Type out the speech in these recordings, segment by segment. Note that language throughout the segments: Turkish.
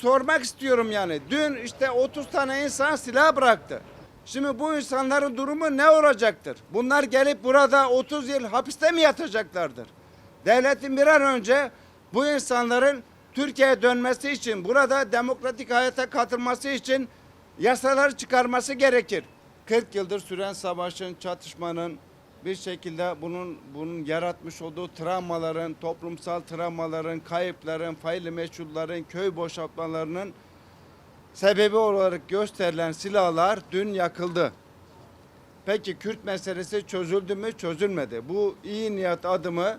sormak istiyorum yani. Dün işte 30 tane insan silah bıraktı. Şimdi bu insanların durumu ne olacaktır? Bunlar gelip burada 30 yıl hapiste mi yatacaklardır? Devletin bir an önce bu insanların Türkiye'ye dönmesi için, burada demokratik hayata katılması için yasalar çıkarması gerekir. 40 yıldır süren savaşın, çatışmanın bir şekilde bunun bunun yaratmış olduğu travmaların, toplumsal travmaların, kayıpların, faili meçhulların, köy boşaltmalarının sebebi olarak gösterilen silahlar dün yakıldı. Peki Kürt meselesi çözüldü mü? Çözülmedi. Bu iyi niyet adımı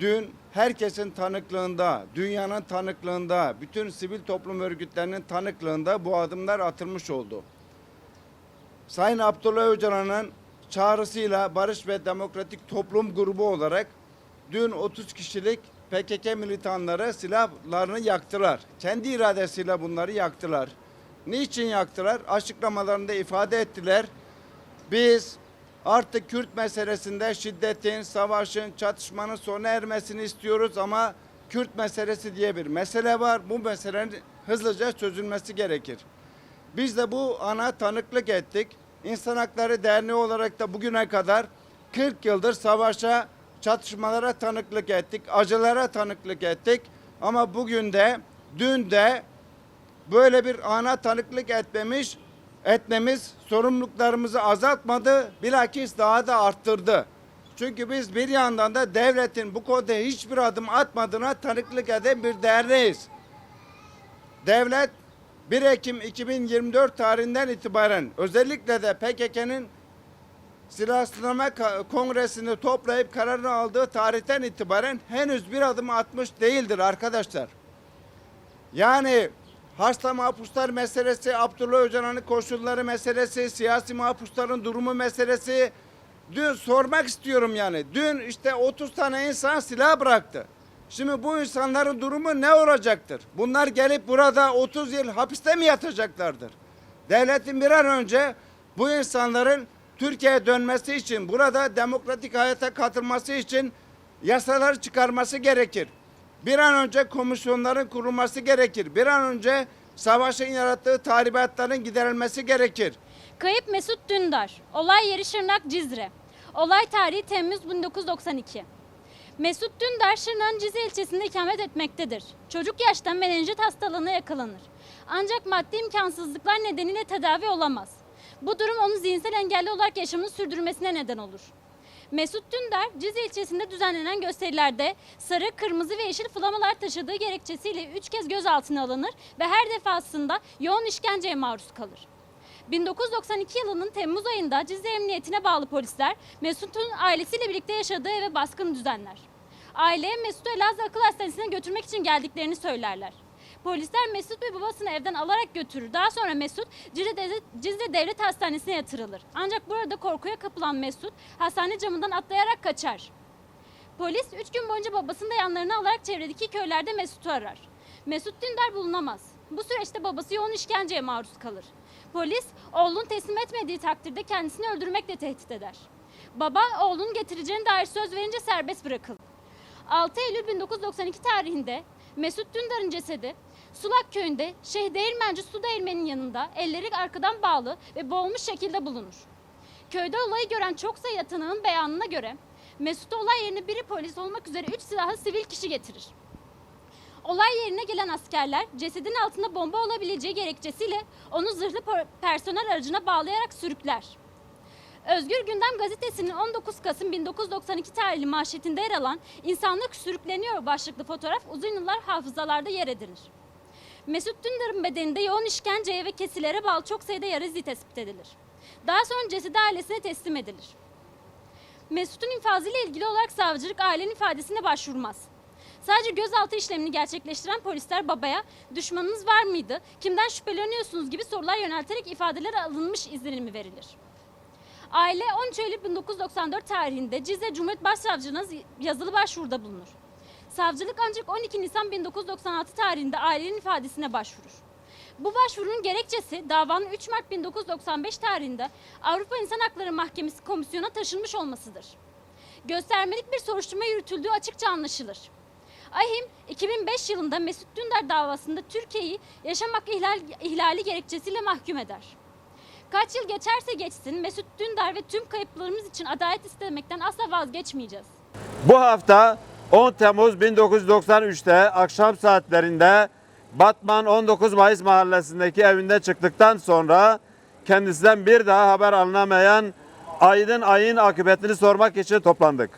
dün herkesin tanıklığında, dünyanın tanıklığında, bütün sivil toplum örgütlerinin tanıklığında bu adımlar atılmış oldu. Sayın Abdullah Öcalan'ın çağrısıyla Barış ve Demokratik Toplum Grubu olarak dün 30 kişilik PKK militanları silahlarını yaktılar. Kendi iradesiyle bunları yaktılar. Niçin yaktılar? Açıklamalarında ifade ettiler. Biz artık Kürt meselesinde şiddetin, savaşın, çatışmanın sona ermesini istiyoruz ama Kürt meselesi diye bir mesele var. Bu meselenin hızlıca çözülmesi gerekir. Biz de bu ana tanıklık ettik. İnsan Hakları Derneği olarak da bugüne kadar 40 yıldır savaşa, çatışmalara tanıklık ettik, acılara tanıklık ettik. Ama bugün de, dün de böyle bir ana tanıklık etmemiş, etmemiz sorumluluklarımızı azaltmadı, bilakis daha da arttırdı. Çünkü biz bir yandan da devletin bu konuda hiçbir adım atmadığına tanıklık eden bir derneğiz. Devlet 1 Ekim 2024 tarihinden itibaren özellikle de PKK'nın silahsızlama kongresini toplayıp kararını aldığı tarihten itibaren henüz bir adım atmış değildir arkadaşlar. Yani hasta mahpuslar meselesi, Abdullah Öcalan'ın koşulları meselesi, siyasi mahpusların durumu meselesi. Dün sormak istiyorum yani. Dün işte 30 tane insan silah bıraktı. Şimdi bu insanların durumu ne olacaktır? Bunlar gelip burada 30 yıl hapiste mi yatacaklardır? Devletin bir an önce bu insanların Türkiye'ye dönmesi için, burada demokratik hayata katılması için yasalar çıkarması gerekir. Bir an önce komisyonların kurulması gerekir. Bir an önce savaşın yarattığı tahribatların giderilmesi gerekir. Kayıp Mesut Dündar. Olay yeri Şırnak Cizre. Olay tarihi Temmuz 1992. Mesut Dündar Şırnak'ın Cizre ilçesinde ikamet etmektedir. Çocuk yaşta menenjit hastalığına yakalanır. Ancak maddi imkansızlıklar nedeniyle tedavi olamaz. Bu durum onu zihinsel engelli olarak yaşamını sürdürmesine neden olur. Mesut Dündar, Cizre ilçesinde düzenlenen gösterilerde sarı, kırmızı ve yeşil flamalar taşıdığı gerekçesiyle 3 kez gözaltına alınır ve her defasında yoğun işkenceye maruz kalır. 1992 yılının Temmuz ayında Cizre Emniyetine bağlı polisler Mesut'un ailesiyle birlikte yaşadığı eve baskın düzenler. Aileye Mesut'u Elazığ Akıl Hastanesi'ne götürmek için geldiklerini söylerler. Polisler Mesut ve babasını evden alarak götürür. Daha sonra Mesut Cizre Devlet, Hastanesi'ne yatırılır. Ancak burada korkuya kapılan Mesut hastane camından atlayarak kaçar. Polis 3 gün boyunca babasını da yanlarına alarak çevredeki köylerde Mesut'u arar. Mesut Dündar bulunamaz. Bu süreçte babası yoğun işkenceye maruz kalır. Polis oğlunu teslim etmediği takdirde kendisini öldürmekle tehdit eder. Baba oğlunun getireceğine dair söz verince serbest bırakılır. 6 Eylül 1992 tarihinde Mesut Dündar'ın cesedi Sulak köyünde Şeyh Değirmenci su değirmeninin yanında elleri arkadan bağlı ve boğulmuş şekilde bulunur. Köyde olayı gören çok sayıda tanığın beyanına göre Mesut olay yerine biri polis olmak üzere 3 silahlı sivil kişi getirir. Olay yerine gelen askerler cesedin altında bomba olabileceği gerekçesiyle onu zırhlı personel aracına bağlayarak sürükler. Özgür Gündem gazetesinin 19 Kasım 1992 tarihli manşetinde yer alan İnsanlık Sürükleniyor başlıklı fotoğraf uzun yıllar hafızalarda yer edilir. Mesut Dündar'ın bedeninde yoğun işkenceye ve kesilere bağlı çok sayıda yara izi tespit edilir. Daha sonra cesedi ailesine teslim edilir. Mesut'un infazıyla ilgili olarak savcılık ailenin ifadesine başvurmaz. Sadece gözaltı işlemini gerçekleştiren polisler babaya düşmanınız var mıydı, kimden şüpheleniyorsunuz gibi sorular yönelterek ifadeler alınmış izlenimi verilir. Aile 13 Eylül 1994 tarihinde Cizre Cumhuriyet Başsavcılığına yazılı başvuruda bulunur. Savcılık ancak 12 Nisan 1996 tarihinde ailenin ifadesine başvurur. Bu başvurunun gerekçesi davanın 3 Mart 1995 tarihinde Avrupa İnsan Hakları Mahkemesi komisyona taşınmış olmasıdır. Göstermelik bir soruşturma yürütüldüğü açıkça anlaşılır. AHİM 2005 yılında Mesut Dündar davasında Türkiye'yi yaşam hakkı ihlal, ihlali gerekçesiyle mahkum eder. Kaç yıl geçerse geçsin Mesut Dündar ve tüm kayıplarımız için adalet istemekten asla vazgeçmeyeceğiz. Bu hafta 10 Temmuz 1993'te akşam saatlerinde Batman 19 Mayıs mahallesindeki evinde çıktıktan sonra kendisinden bir daha haber alınamayan Aydın Ay'ın akıbetini sormak için toplandık.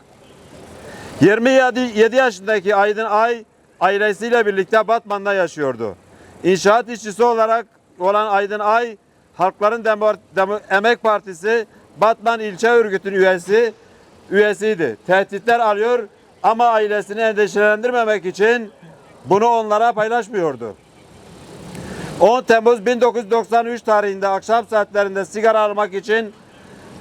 27 yaşındaki Aydın Ay ailesiyle birlikte Batman'da yaşıyordu. İnşaat işçisi olarak olan Aydın Ay Halkların Demo- Demo- Emek Partisi Batman İlçe Örgütü'nün üyesi üyesiydi. Tehditler alıyor ama ailesini endişelendirmemek için bunu onlara paylaşmıyordu. 10 Temmuz 1993 tarihinde akşam saatlerinde sigara almak için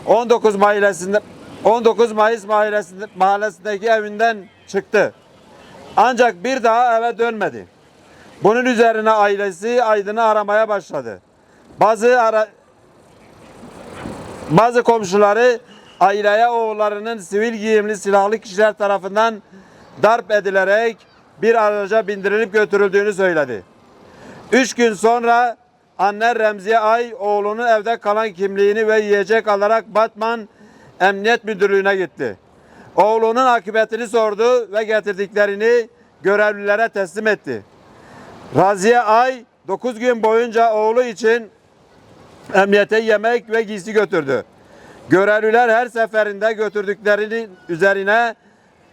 19 mahallesinde 19 Mayıs mahallesinde, mahallesindeki evinden çıktı. Ancak bir daha eve dönmedi. Bunun üzerine ailesi Aydın'ı aramaya başladı. Bazı ara, bazı komşuları aileye oğullarının sivil giyimli silahlı kişiler tarafından darp edilerek bir araca bindirilip götürüldüğünü söyledi. Üç gün sonra anne Remziye Ay oğlunun evde kalan kimliğini ve yiyecek alarak Batman Emniyet Müdürlüğü'ne gitti. Oğlunun akıbetini sordu ve getirdiklerini görevlilere teslim etti. Raziye Ay 9 gün boyunca oğlu için emniyete yemek ve giysi götürdü. Görevliler her seferinde götürdüklerinin üzerine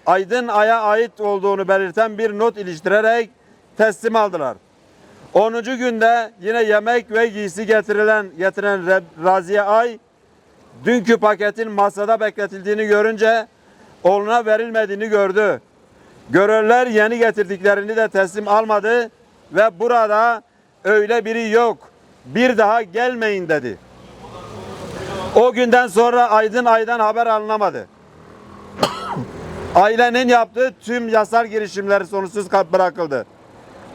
Aydın Ay'a ait olduğunu belirten bir not iliştirerek teslim aldılar. 10. günde yine yemek ve giysi getirilen getiren Re- Raziye Ay dünkü paketin masada bekletildiğini görünce oğluna verilmediğini gördü. Görevliler yeni getirdiklerini de teslim almadı ve burada öyle biri yok. Bir daha gelmeyin dedi. O günden sonra Aydın Ay'dan haber alınamadı. Ailenin yaptığı tüm yasal girişimleri sonuçsuz bırakıldı.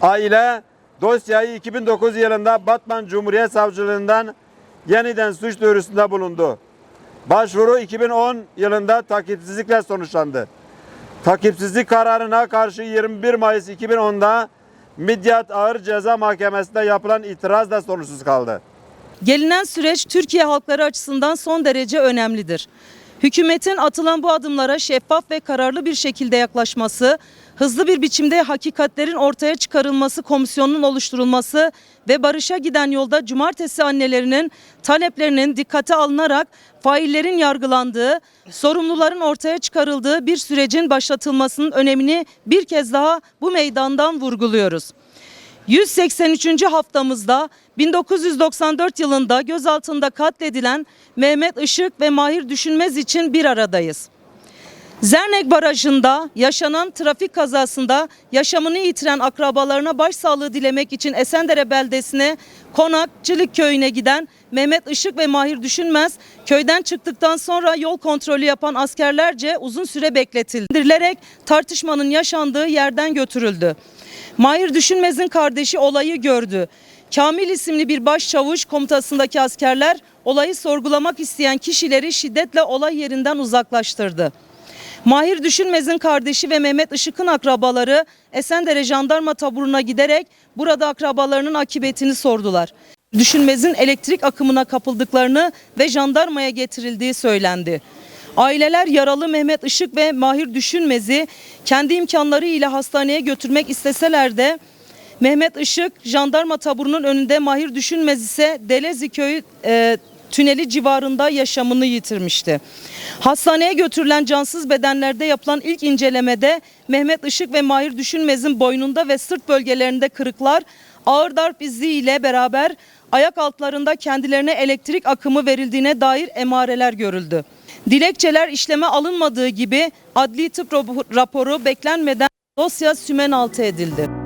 Aile dosyayı 2009 yılında Batman Cumhuriyet Savcılığından yeniden suç duyurusunda bulundu. Başvuru 2010 yılında takipsizlikle sonuçlandı. Takipsizlik kararına karşı 21 Mayıs 2010'da Midyat Ağır Ceza Mahkemesi'nde yapılan itiraz da sonuçsuz kaldı. Gelinen süreç Türkiye halkları açısından son derece önemlidir. Hükümetin atılan bu adımlara şeffaf ve kararlı bir şekilde yaklaşması, hızlı bir biçimde hakikatlerin ortaya çıkarılması komisyonunun oluşturulması ve barışa giden yolda cumartesi annelerinin taleplerinin dikkate alınarak faillerin yargılandığı, sorumluların ortaya çıkarıldığı bir sürecin başlatılmasının önemini bir kez daha bu meydandan vurguluyoruz. 183. haftamızda 1994 yılında gözaltında katledilen Mehmet Işık ve Mahir Düşünmez için bir aradayız. Zernek Barajı'nda yaşanan trafik kazasında yaşamını yitiren akrabalarına başsağlığı dilemek için Esendere beldesine Konakçılık köyüne giden Mehmet Işık ve Mahir Düşünmez köyden çıktıktan sonra yol kontrolü yapan askerlerce uzun süre bekletildirilerek tartışmanın yaşandığı yerden götürüldü. Mahir Düşünmez'in kardeşi olayı gördü. Kamil isimli bir başçavuş komutasındaki askerler olayı sorgulamak isteyen kişileri şiddetle olay yerinden uzaklaştırdı. Mahir Düşünmez'in kardeşi ve Mehmet Işık'ın akrabaları Esendere jandarma taburuna giderek burada akrabalarının akıbetini sordular. Düşünmez'in elektrik akımına kapıldıklarını ve jandarmaya getirildiği söylendi. Aileler yaralı Mehmet Işık ve Mahir Düşünmez'i kendi imkanları ile hastaneye götürmek isteseler de Mehmet Işık jandarma taburunun önünde Mahir Düşünmez ise Delezi köyü e, tüneli civarında yaşamını yitirmişti. Hastaneye götürülen cansız bedenlerde yapılan ilk incelemede Mehmet Işık ve Mahir Düşünmez'in boynunda ve sırt bölgelerinde kırıklar, ağır darp izi ile beraber ayak altlarında kendilerine elektrik akımı verildiğine dair emareler görüldü. Dilekçeler işleme alınmadığı gibi adli tıp raporu beklenmeden dosya sümen altı edildi.